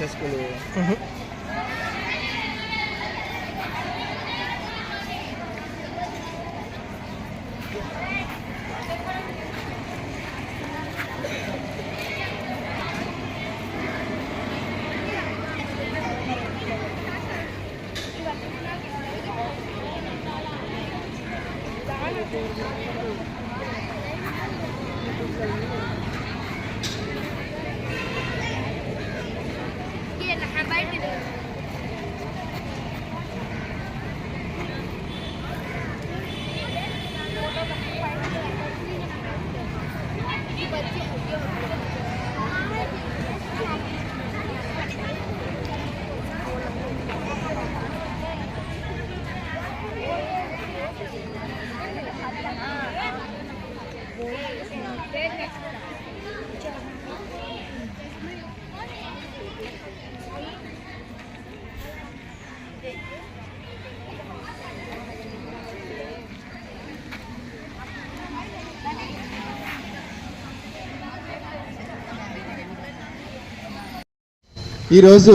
Successful हुए ఈరోజు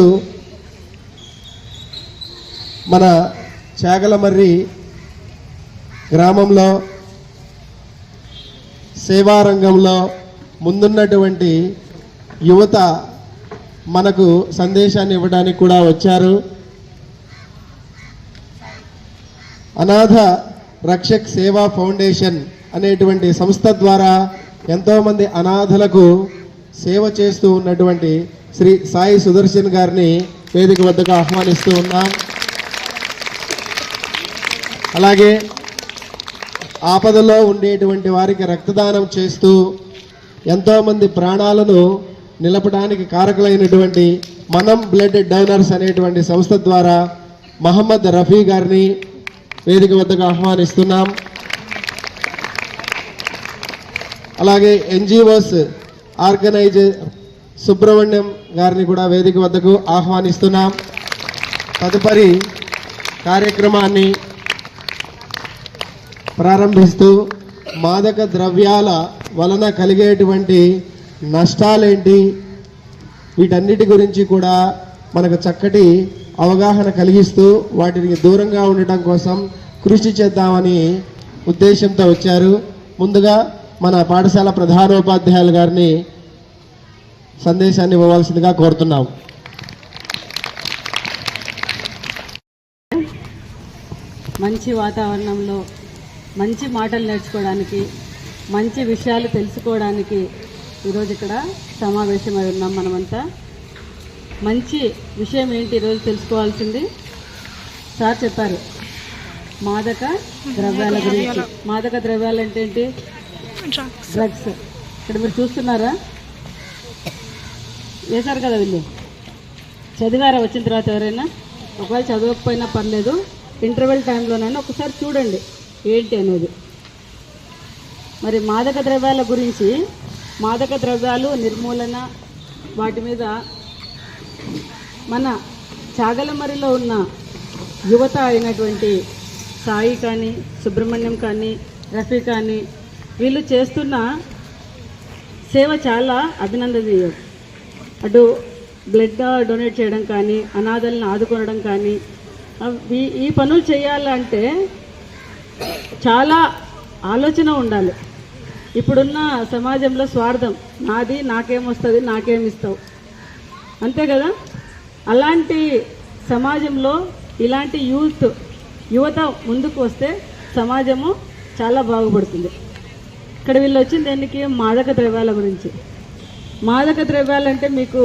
మన చేగలమర్రి గ్రామంలో సేవారంగంలో ముందున్నటువంటి యువత మనకు సందేశాన్ని ఇవ్వడానికి కూడా వచ్చారు. అనాథ రక్షక్ సేవా ఫౌండేషన్ అనేటువంటి సంస్థ ద్వారా ఎంతోమంది అనాథలకు సేవ చేస్తూ ఉన్నటువంటి శ్రీ సాయి సుదర్శన్ గారిని వేదిక వద్దకు ఆహ్వానిస్తూ ఉన్నాం. అలాగే ఆపదలో ఉండేటువంటి వారికి రక్తదానం చేస్తూ ఎంతోమంది ప్రాణాలను నిలపడానికి కారకులైనటువంటి మనం బ్లడ్ డోనర్స్ అనేటువంటి సంస్థ ద్వారా మహమ్మద్ రఫీ గారిని వేదిక వద్దకు ఆహ్వానిస్తున్నాం. అలాగే ఎన్జిఓస్ ఆర్గనైజర్ సుబ్రహ్మణ్యం గారిని కూడా వేదిక వద్దకు ఆహ్వానిస్తున్నాం. తదుపరి కార్యక్రమాన్ని ప్రారంభిస్తూ మాదక ద్రవ్యాల వలన కలిగేటువంటి నష్టాలేంటి? వీటన్నిటి గురించి కూడా మనకు చక్కటి అవగాహన కలిగిస్తూ వాటికి దూరంగా ఉండటం కోసం కృషి చేద్దామని ఉద్దేశంతో వచ్చారు. ముందుగా మన పాఠశాల ప్రధానోపాధ్యాయులు గారిని సందేశాన్ని ఇవ్వవలసిందిగా కోరుతున్నాం. మంచి వాతావరణంలో మంచి మాటలు నేర్చుకోవడానికి మంచి విషయాలు తెలుసుకోవడానికి ఈరోజు ఇక్కడ సమావేశమై ఉన్నాం మనమంతా. మంచి విషయం ఏంటి ఈరోజు తెలుసుకోవాల్సింది? సార్ చెప్పారు. మాదక ద్రవ్యాల గురించి. మాదక ద్రవ్యాలు అంటే ఏంటి? డ్రగ్స్. ఇక్కడ మీరు చూస్తున్నారా? వేశారు కదా వీళ్ళు. చదివారా? వచ్చిన తర్వాత ఎవరైనా? ఒకవేళ చదవకపోయినా పర్లేదు. ఇంటర్వెల్ టైంలోనైనా ఒకసారి చూడండి. ఏంటి అనేది. మరి మాదక ద్రవ్యాల గురించి మాదక ద్రవ్యాలు నిర్మూలన వాటి మీద మన చాగలమరిలో ఉన్న యువత అయినటువంటి సాయి కానీ సుబ్రహ్మణ్యం కానీ రఫీ కానీ వీళ్ళు చేస్తున్న సేవ చాలా అభినందనీయం. అటు బ్లడ్ డొనేట్ చేయడం కానీ అనాథలను ఆదుకోవడం కానీ ఈ పనులు చేయాలంటే చాలా ఆలోచన ఉండాలి. ఇప్పుడున్న సమాజంలో స్వార్థం నాది నాకేమొస్తుంది నాకేమిస్తావు అంతే కదా? అలాంటి సమాజంలో ఇలాంటి యూత్ యువత ముందుకు వస్తే సమాజము చాలా బాగుపడుతుంది. ఇక్కడ వీళ్ళు వచ్చింది దేనికి? మాదక ద్రవ్యాల గురించి. మాదక ద్రవ్యాలు అంటే మీకు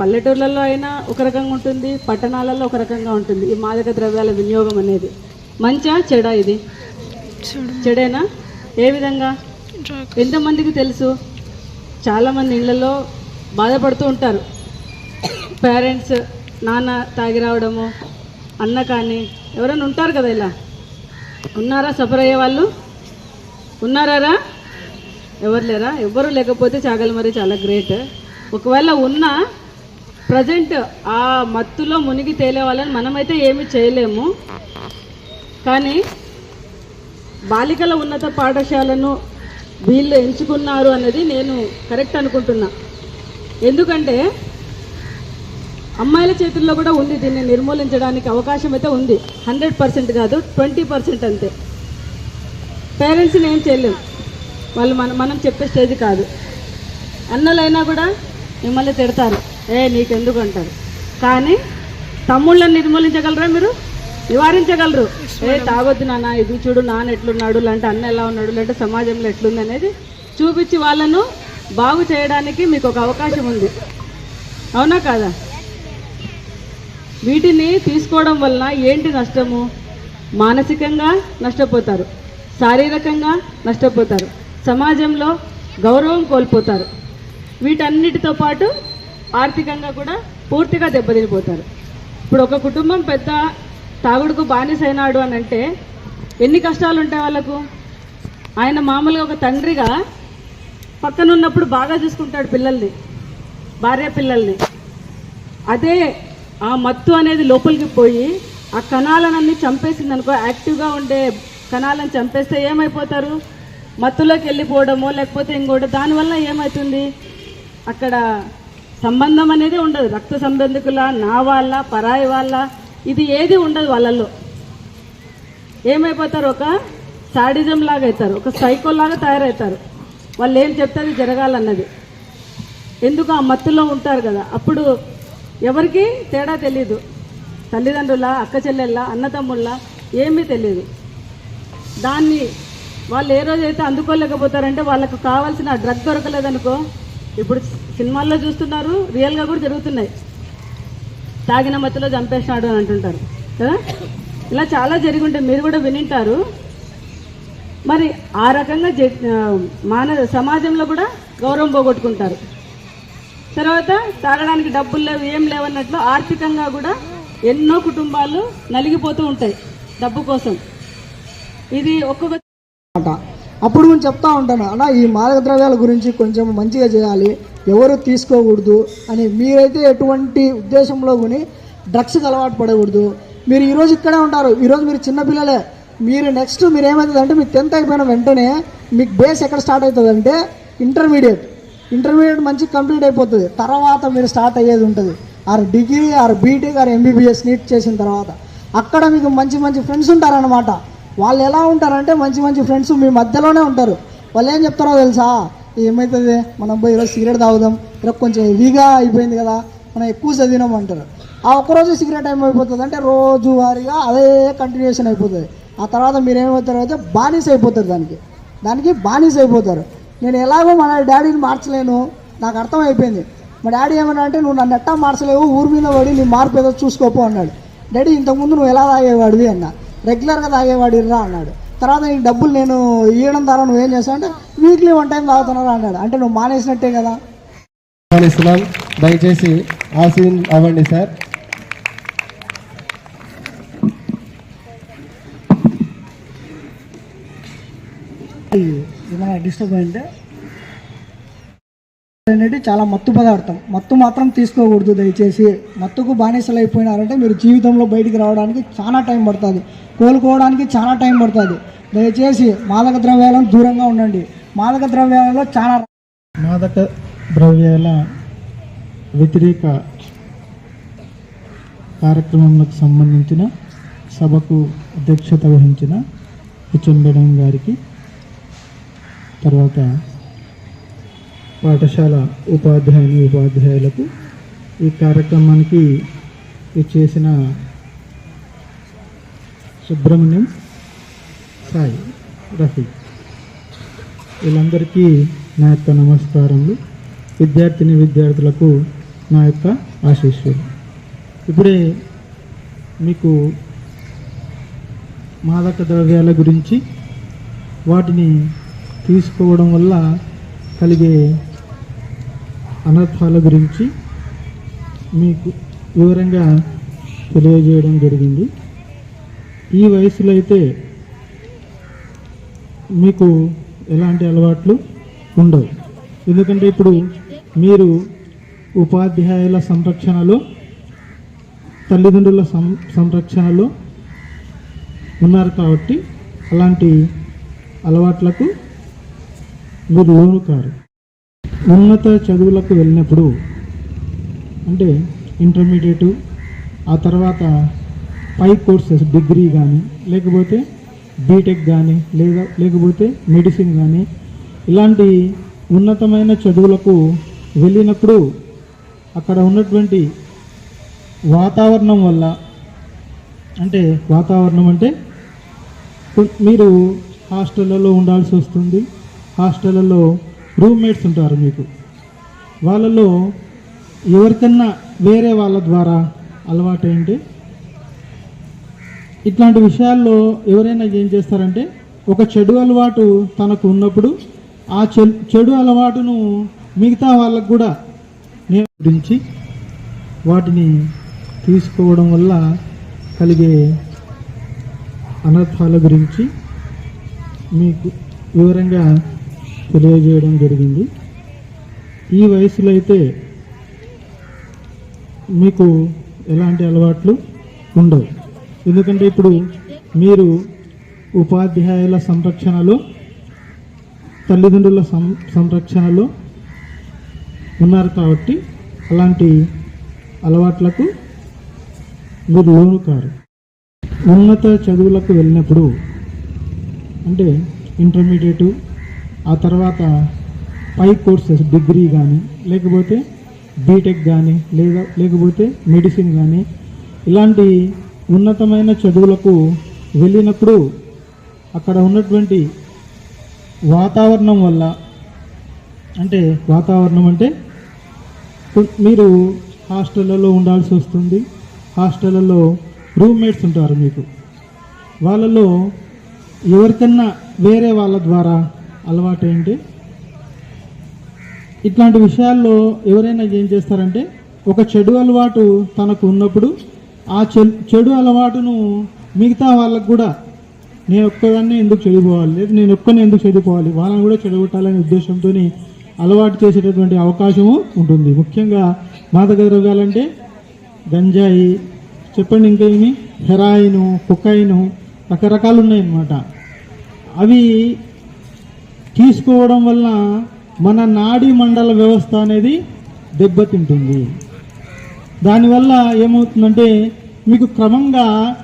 పల్లెటూర్లలో అయినా ఒక రకంగా ఉంటుంది పట్టణాలలో ఒక రకంగా ఉంటుంది. ఈ మాదక ద్రవ్యాల వినియోగం అనేది మంచా చెడా ఇది? చెడేనా? ఏ విధంగా? ఎంతమందికి తెలుసు? చాలామంది ఇళ్ళలో బాధపడుతూ ఉంటారు. పేరెంట్స్ నాన్న తాగి రావడము అన్న కానీ ఎవరైనా ఉంటారు కదా ఇలా? ఉన్నారా? సఫర్ అయ్యే వాళ్ళు? ఉన్నారా ఎవరు లేరా? ఎవరు లేకపోతే చాగలి మరి చాలా గ్రేట్ ఒకవేళ ఉన్నా ప్రజెంట్ ఆ మత్తులో మునిగి తేలే వాళ్ళని మనమైతే ఏమి చేయలేము. కానీ బాలికల ఉన్నత పాఠశాలను వీళ్ళు ఎంచుకున్నారు అన్నది నేను కరెక్ట్ అనుకుంటున్నా. ఎందుకంటే అమ్మాయిల చేతుల్లో కూడా ఉంది దీన్ని నిర్మూలించడానికి అవకాశం అయితే ఉంది. హండ్రెడ్ పర్సెంట్ కాదు ట్వంటీ పర్సెంట్ అంతే. పేరెంట్స్ని ఏం చేయలేం. వాళ్ళు మనం మనం చెప్పే స్టేజ్ కాదు. అన్నలైనా కూడా మిమ్మల్ని తిడతారు. ఏ నీకెందుకు అంటారు కానీ తమ్ముళ్ళని నిర్మూలించగలరా మీరు? నివారించగలరు. ఏ తాగొద్దు నాన్న ఇది చూడు నాన్న ఎట్లున్నాడు లేదంటే అన్న ఎలా ఉన్నాడు లేదంటే సమాజంలో ఎట్లుంది అనేది చూపించి వాళ్ళను బాగు చేయడానికి మీకు ఒక అవకాశం ఉంది. అవునా కాదా? వీటిని తీసుకోవడం వలన ఏంటి నష్టము? మానసికంగా నష్టపోతారు. శారీరకంగా నష్టపోతారు. సమాజంలో గౌరవం కోల్పోతారు. వీటన్నిటితో పాటు ఆర్థికంగా కూడా పూర్తిగా దెబ్బతినిపోతారు. ఇప్పుడు ఒక కుటుంబం పెద్ద తాగుడుకు బానిసైనాడు అని అంటే ఎన్ని కష్టాలు ఉంటాయి వాళ్ళకు? ఆయన మామూలుగా ఒక తండ్రిగా పక్కన ఉన్నప్పుడు బాగా చూసుకుంటాడు పిల్లల్ని భార్య పిల్లల్ని. అదే ఆ మత్తు అనేది లోపలికి పోయి ఆ కణాలనన్నీ చంపేసింది అనుకో యాక్టివ్గా ఉండే కణాలను చంపేస్తే ఏమైపోతారు? మత్తులోకి వెళ్ళిపోవడమో లేకపోతే ఇంకోటి దానివల్ల ఏమవుతుంది అక్కడ సంబంధం అనేది ఉండదు. రక్త సంబంధికుల నా వాళ్ళ పరాయి వాళ్ళ ఇది ఏది ఉండదు వాళ్ళల్లో. ఏమైపోతారు? ఒక సాడిజం లాగా అవుతారు ఒక సైకో లాగా తయారవుతారు వాళ్ళు ఏం చెప్తే అది జరగాలన్నది. ఎందుకు ఆ మత్తులో ఉంటారు కదా? అప్పుడు ఎవరికి తేడా తెలియదు తల్లిదండ్రుల అక్క చెల్లెళ్ళ అన్నతమ్ముళ్ళ ఏమీ తెలియదు దాన్ని వాళ్ళు ఏ రోజైతే అందుకోలేకపోతారంటే వాళ్ళకు కావాల్సిన డ్రగ్ దొరకలేదనుకో ఇప్పుడు సినిమాల్లో చూస్తున్నారు రియల్గా కూడా జరుగుతున్నాయి. తాగిన మత్తులో చంపేసినాడు అని అంటుంటారు. కదా? ఇలా చాలా జరిగి ఉంటాయి మీరు కూడా వినింటారు. మరి ఆ రకంగా జ- మానవ సమాజంలో కూడా గౌరవం పోగొట్టుకుంటారు. తర్వాత తాగడానికి డబ్బులు లేవు ఏం లేవన్నట్లు ఆర్థికంగా కూడా ఎన్నో కుటుంబాలు నలిగిపోతూ ఉంటాయి డబ్బు కోసం. ఇది ఒక్కొక్క అనమాట అప్పుడు నేను చెప్తా ఉంటాను అన్నా ఈ మాదకద్రవ్యాల గురించి కొంచెం మంచిగా చేయాలి ఎవరు తీసుకోకూడదు అని. మీరైతే ఎటువంటి ఉద్దేశంలో కొని డ్రగ్స్కి అలవాటు పడకూడదు. మీరు ఈరోజు ఇక్కడే ఉంటారు ఈరోజు మీరు చిన్నపిల్లలే మీరు నెక్స్ట్ మీరు ఏమవుతుంది అంటే మీరు టెన్త్ అయిపోయిన వెంటనే మీకు బేస్ ఎక్కడ స్టార్ట్ అవుతుంది అంటే ఇంటర్మీడియట్ ఇంటర్మీడియట్ మంచి కంప్లీట్ అయిపోతుంది. తర్వాత మీరు స్టార్ట్ అయ్యేది ఉంటుంది. Or degree or BTech or MBBS NEET చేసిన తర్వాత. అక్కడ మీకు మంచి మంచి ఫ్రెండ్స్ ఉంటారనమాట వాళ్ళు ఎలా ఉంటారంటే మంచి మంచి ఫ్రెండ్స్ మీ మధ్యలోనే ఉంటారు. వాళ్ళు ఏం చెప్తారో తెలుసా? ఏమవుతుంది మనం పోయి ఈరోజు సిగరెట్ తాగుదాం. ఈరోజు కొంచెం హెవీగా అయిపోయింది కదా మనం ఎక్కువ చదివినాం అంటారు. ఆ ఒక్కరోజు సిగరెట్ టైం అయిపోతుంది అంటే రోజువారీగా అదే కంటిన్యూషన్ అయిపోతుంది. ఆ తర్వాత మీరు ఏమవుతారు అయితే బానిస అయిపోతారు దానికి. దానికి బానిస అయిపోతారు. నేను ఎలాగో మన డాడీని మార్చలేను. నాకు అర్థం అయిపోయింది మా డాడీ ఏమన్నా అంటే నువ్వు నన్ను ఎట్టా మార్చలేవు? ఊరి మీద పడి నీ మార్పు ఏదో చూసుకోపో అన్నాడు. డాడీ ఇంతకుముందు నువ్వు ఎలా తాగేవాడివి? అన్న. రెగ్యులర్గా తాగేవాడి రా అన్నాడు. తర్వాత నీకు డబ్బులు నేను ఇవ్వడం ద్వారా నువ్వేం చేస్తావు అంటే వీక్లీ వన్ టైం తాగుతున్నారా అన్నాడు. అంటే నువ్వు మానేసినట్టే కదా. ఆహ్వానిస్తున్నాం దయచేసి ఆశీన్ అవ్వండి సార్. ఏమైనా డిస్టర్బ్ అయింటే అనేది చాలా మత్తు పదార్థం. మత్తు మాత్రం తీసుకోకూడదు దయచేసి. మత్తుకు బానిసలు అయిపోయినారంటే మీరు జీవితంలో బయటికి రావడానికి చాలా టైం పడుతుంది. కోలుకోవడానికి చాలా టైం పడుతుంది. దయచేసి మాదక ద్రవ్యాలను దూరంగా ఉండండి. మాదక ద్రవ్యాలలో చాలా మాదక ద్రవ్యాల వ్యతిరేక కార్యక్రమంకు సంబంధించిన సభకు అధ్యక్షత వహించిన హెచ్ఎం గారికి తర్వాత పాఠశాల ఉపాధ్యాయుని ఉపాధ్యాయులకు ఈ కార్యక్రమానికి చేసిన సుబ్రహ్మణ్యం సాయి రఫీ. వీళ్ళందరికీ నా యొక్క నమస్కారములు. విద్యార్థిని విద్యార్థులకు నా యొక్క ఆశీస్సులు. ఇప్పుడే మీకు మాదక ద్రవ్యాల గురించి వాటిని తీసుకోవడం వల్ల కలిగే అనర్థాల గురించి మీకు వివరంగా తెలియజేయడం జరిగింది. ఈ వయసులో అయితే మీకు ఎలాంటి అలవాట్లు ఉండవు. ఎందుకంటే ఇప్పుడు మీరు ఉపాధ్యాయుల సంరక్షణలో తల్లిదండ్రుల సం సంరక్షణలో ఉన్నారు కాబట్టి అలాంటి అలవాట్లకు మీరు లోను కారు ఉన్నత చదువులకు వెళ్ళినప్పుడు అంటే ఇంటర్మీడియట్ ఆ తర్వాత పై కోర్సెస్ డిగ్రీ కానీ లేకపోతే బీటెక్ కానీ లేదా లేకపోతే మెడిసిన్ కానీ ఇలాంటి ఉన్నతమైన చదువులకు వెళ్ళినప్పుడు అక్కడ ఉన్నటువంటి వాతావరణం వల్ల అంటే వాతావరణం అంటే మీరు హాస్టళ్ళలో ఉండాల్సి వస్తుంది. హాస్టళ్ళలో రూమ్మేట్స్ ఉంటారు మీకు. వాళ్ళలో ఎవరికన్నా వేరే వాళ్ళ ద్వారా అలవాటైంటే? ఇట్లాంటి విషయాల్లో ఎవరైనా ఏం చేస్తారంటే ఒక చెడు అలవాటు తనకు ఉన్నప్పుడు ఆ చెడు అలవాటును మిగతా వాళ్ళకు కూడా నేర్పించి గురించి వాటిని తీసుకోవడం వల్ల కలిగే అనర్థాల గురించి మీకు వివరంగా తెలియజేయడం జరిగింది. ఈ వయసులో అయితే మీకు ఎలాంటి అలవాట్లు ఉండవు. ఎందుకంటే ఇప్పుడు మీరు ఉపాధ్యాయుల సంరక్షణలో తల్లిదండ్రుల సం సంరక్షణలో ఉన్నారు కాబట్టి అలాంటి అలవాట్లకు మీరు లోను కారు ఉన్నత చదువులకు వెళ్ళినప్పుడు అంటే ఇంటర్మీడియట్ ఆ తర్వాత పై కోర్సెస్ డిగ్రీ కానీ లేకపోతే బీటెక్ కానీ లేదా లేకపోతే మెడిసిన్ కానీ ఇలాంటి ఉన్నతమైన చదువులకు వెళ్ళినప్పుడు అక్కడ ఉన్నటువంటి వాతావరణం వల్ల అంటే వాతావరణం అంటే మీరు హాస్టళ్ళలో ఉండాల్సి వస్తుంది. హాస్టళ్ళలో రూమ్మేట్స్ ఉంటారు మీకు. వాళ్ళలో ఎవరికన్నా వేరే వాళ్ళ ద్వారా అలవాటు ఏంటి ఇట్లాంటి విషయాల్లో ఎవరైనా ఏం చేస్తారంటే ఒక చెడు అలవాటు తనకు ఉన్నప్పుడు ఆ చె- చెడు అలవాటును మిగతా వాళ్ళకు కూడా నేను ఒక్కదాన్ని ఎందుకు చదువుకోవాలి లేదు నేను ఒక్కనే ఎందుకు చదువుకోవాలి వాళ్ళని కూడా చెడగొట్టాలనే ఉద్దేశంతో అలవాటు చేసేటటువంటి అవకాశము ఉంటుంది. ముఖ్యంగా మాదక ద్రవ్యాలంటే గంజాయి చెప్పండి ఇంకేమి హెరాయిను కుకైను రకరకాలు ఉన్నాయన్నమాట అవి తీసుకోవడం వలన మన నాడీ మండల వ్యవస్థ అనేది దెబ్బతింటుంది. దానివల్ల ఏమవుతుందంటే మీకు క్రమంగా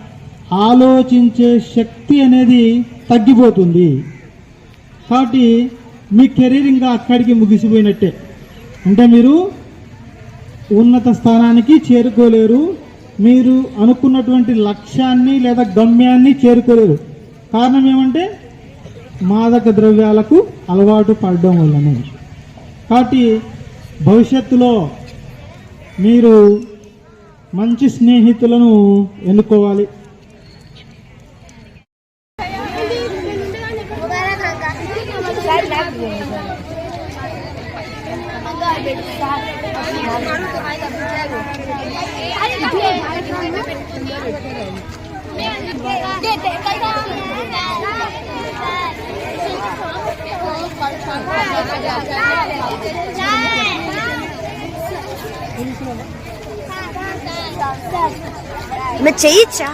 ఆలోచించే శక్తి అనేది తగ్గిపోతుంది. కాబట్టి మీ కెరీర్ ఇంకా అక్కడికి ముగిసిపోయినట్టే. అంటే మీరు ఉన్నత స్థానానికి చేరుకోలేరు. మీరు అనుకున్నటువంటి లక్ష్యాన్ని లేదా గమ్యాన్ని చేరుకోలేరు. కారణం ఏమంటే మాదక ద్రవ్యాలకు అలవాటు పడడం వల్లనే కాబట్టి భవిష్యత్తులో మీరు మంచి స్నేహితులను ఎన్నుకోవాలి मैं మీరు చేయొచ్చా?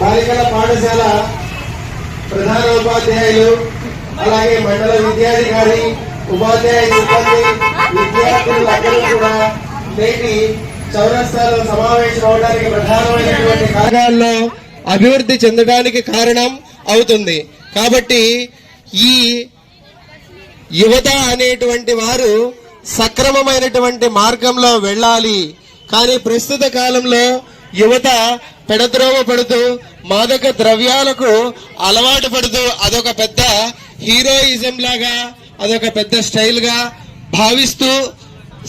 బాలికల పాఠశాల ప్రధాన ఉపాధ్యాయులు అలాగే మండల విద్యాధికారి ఉపాధ్యాయ సిబ్బంది విద్యార్థులందరూ కూడా నేటి చౌరస్తాలో సమావేశం అవడానికి ప్రధానమైనటువంటి కారణాల్లో అభివృద్ధి చెందడానికి కారణం అవుతుంది. కాబట్టి ఈ యువత అనేటువంటి వారు సక్రమమైనటువంటి మార్గంలో వెళ్ళాలి. కానీ ప్రస్తుత కాలంలో యువత పెడద్రోవ పడుతూ మాదక ద్రవ్యాలకు అలవాటు పడుతూ అదొక పెద్ద హీరోయిజం లాగా అదొక పెద్ద స్టైల్గా భావిస్తూ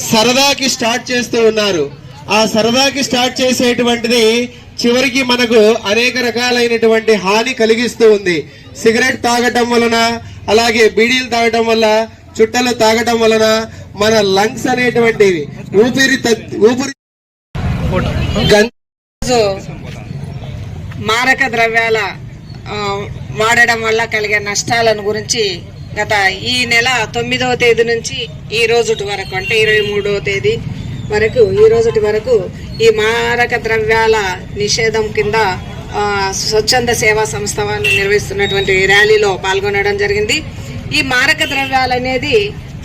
సరదాకి స్టార్ట్ చేస్తూ ఉన్నారు. ఆ సరదాకి స్టార్ట్ చేసేటువంటిది చివరికి మనకు అనేక రకాలైనటువంటి హాని కలిగిస్తూ ఉంది. సిగరెట్ తాగటం వలన అలాగే బీడీలు తాగటం వల్ల చుట్టలు తాగటం వలన మన లంగ్స్ అనేటువంటివి ఊపిరి ఊపిరి గం- ఈరోజు మారక ద్రవ్యాల వాడడం వల్ల కలిగే నష్టాలను గురించి గత ఈ నెల తొమ్మిదవ తేదీ నుంచి ఈ రోజుటి వరకు అంటే ఇరవై మూడవ తేదీ వరకు ఈ రోజుటి వరకు ఈ మారక ద్రవ్యాల నిషేధం కింద స్వచ్ఛంద సేవా సంస్థ వాళ్ళు నిర్వహిస్తున్నటువంటి ర్యాలీలో పాల్గొనడం జరిగింది. ఈ మారక ద్రవ్యాలు అనేది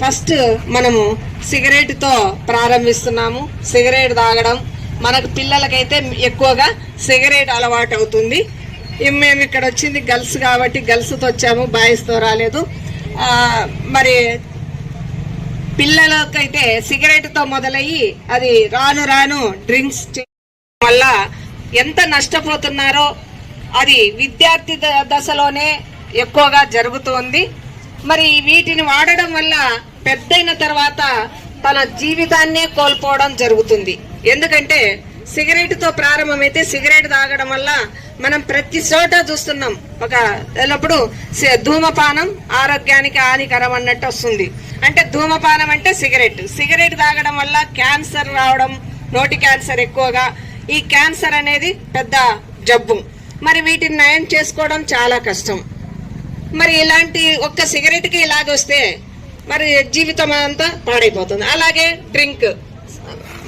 ఫస్ట్ మనము సిగరెట్తో ప్రారంభిస్తున్నాము. సిగరెట్ తాగడం మనకు పిల్లలకైతే ఎక్కువగా సిగరెట్ అలవాటు అవుతుంది. మేము ఇక్కడ వచ్చింది గర్ల్స్ కాబట్టి గర్ల్స్తో వచ్చాము బాయ్స్తో రాలేదు. మరి పిల్లలకైతే సిగరెట్తో మొదలయ్యి అది రాను రాను డ్రింక్స్ చేయడం వల్ల ఎంత నష్టపోతున్నారో అది విద్యార్థి ద- దశలోనే ఎక్కువగా జరుగుతుంది. మరి వీటిని వాడడం వల్ల పెద్దయిన తర్వాత తన జీవితాన్నే కోల్పోవడం జరుగుతుంది. ఎందుకంటే సిగరెట్తో ప్రారంభమైతే సిగరెట్ తాగడం వల్ల మనం ప్రతి చోట చూస్తున్నాం. ఒక ఎల్లప్పుడు సి- ధూమపానం ఆరోగ్యానికి హానికరం అన్నట్టు వస్తుంది. అంటే ధూమపానం అంటే సిగరెట్. సిగరెట్ తాగడం వల్ల క్యాన్సర్ రావడం నోటి క్యాన్సర్ ఎక్కువగా ఈ క్యాన్సర్ అనేది పెద్ద జబ్బు. మరి వీటిని నయం చేసుకోవడం చాలా కష్టం. మరి ఇలాంటి ఒక్క సిగరెట్కి ఇలాగొస్తే మరి జీవితం అంతా పాడైపోతుంది. అలాగే డ్రింక్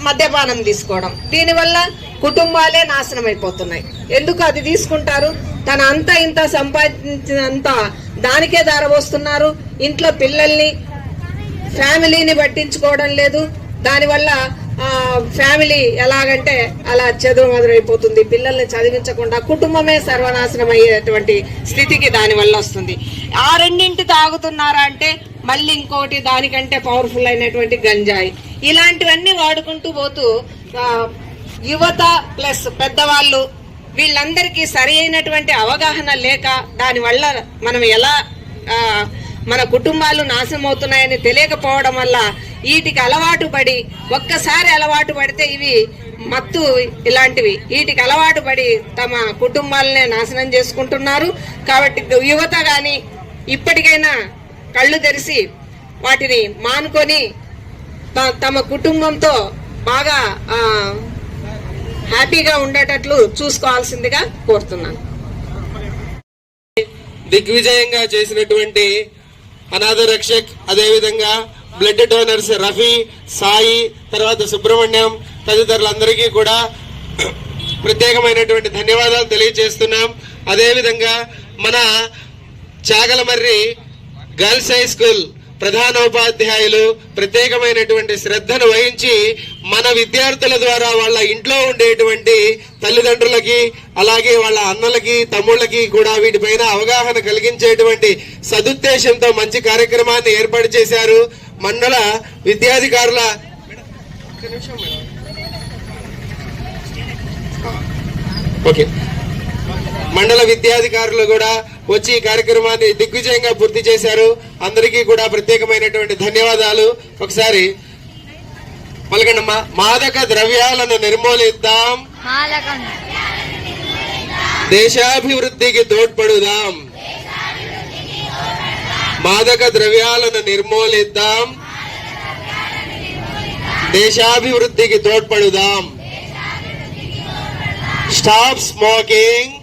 మద్యపానం తీసుకోవడం. దీనివల్ల కుటుంబాలే నాశనం అయిపోతున్నాయి ఎందుకు అది తీసుకుంటారు? తన అంతా ఇంత సంపాదించినంత దానికే దారపోస్తున్నారు ఇంట్లో పిల్లల్ని ఫ్యామిలీని పట్టించుకోవడం లేదు. దానివల్ల ఫ్యామిలీ ఎలాగంటే అలా చదువు మొదలైపోతుంది. పిల్లల్ని చదివించకుండా కుటుంబమే సర్వనాశనం అయ్యేటువంటి స్థితికి దానివల్ల వస్తుంది. ఆ రెండింటి తాగుతున్నారా అంటే మళ్ళీ ఇంకోటి దానికంటే పవర్ఫుల్ అయినటువంటి గంజాయి. ఇలాంటివన్నీ వాడుకుంటూ పోతూ యువత ప్లస్ పెద్దవాళ్ళు వీళ్ళందరికీ సరి అయినటువంటి అవగాహన లేక దానివల్ల మనం ఎలా మన కుటుంబాలు నాశనం అవుతున్నాయని తెలియకపోవడం వల్ల వీటికి అలవాటు పడి ఒక్కసారి అలవాటు పడితే ఇవి మత్తు ఇలాంటివి. వీటికి అలవాటు పడి తమ కుటుంబాలనే నాశనం చేసుకుంటున్నారు. కాబట్టి యువత కానీ ఇప్పటికైనా కళ్ళు తెరిచి వాటిని మానుకొని త- తమ కుటుంబంతో బాగా హ్యాపీగా ఉండేటట్లు చూసుకోవాల్సిందిగా కోరుతున్నాను. దిగ్విజయంగా చేసినటువంటి అనాథ రక్షక్ అదేవిధంగా బ్లడ్ డోనర్స్ రఫీ సాయి తర్వాత సుబ్రహ్మణ్యం తదితరులందరికీ కూడా ప్రత్యేకమైనటువంటి ధన్యవాదాలు తెలియజేస్తున్నాం. అదేవిధంగా మన చాగలమర్రి గర్ల్స్ హై స్కూల్ ప్రధానోపాధ్యాయులు ప్రత్యేకమైనటువంటి శ్రద్ధను వహించి మన విద్యార్థుల ద్వారా వాళ్ళ ఇంట్లో ఉండేటువంటి తల్లిదండ్రులకి అలాగే వాళ్ళ అన్నలకి తమ్ముళ్ళకి కూడా వీటిపైన అవగాహన కలిగించేటువంటి సదుద్దేశంతో మంచి కార్యక్రమాన్ని ఏర్పాటు చేశారు. మండల విద్యాధికారుల ఓకే. మండల విద్యాధికారులు కూడా వచ్చి ఈ కార్యక్రమాన్ని దిగ్విజయంగా పూర్తి చేశారు. అందరికీ కూడా ప్రత్యేకమైనటువంటి ధన్యవాదాలు. ఒకసారి పలకండమ్మా మాదక ద్రవ్యాలను నిర్మూలిద్దాం. దేశాభివృద్ధికి తోడ్పడుదాం. మాదక ద్రవ్యాలను నిర్మూలిద్దాం. దేశాభివృద్ధికి తోడ్పడుదాం. Stop smoking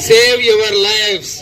Save your lives.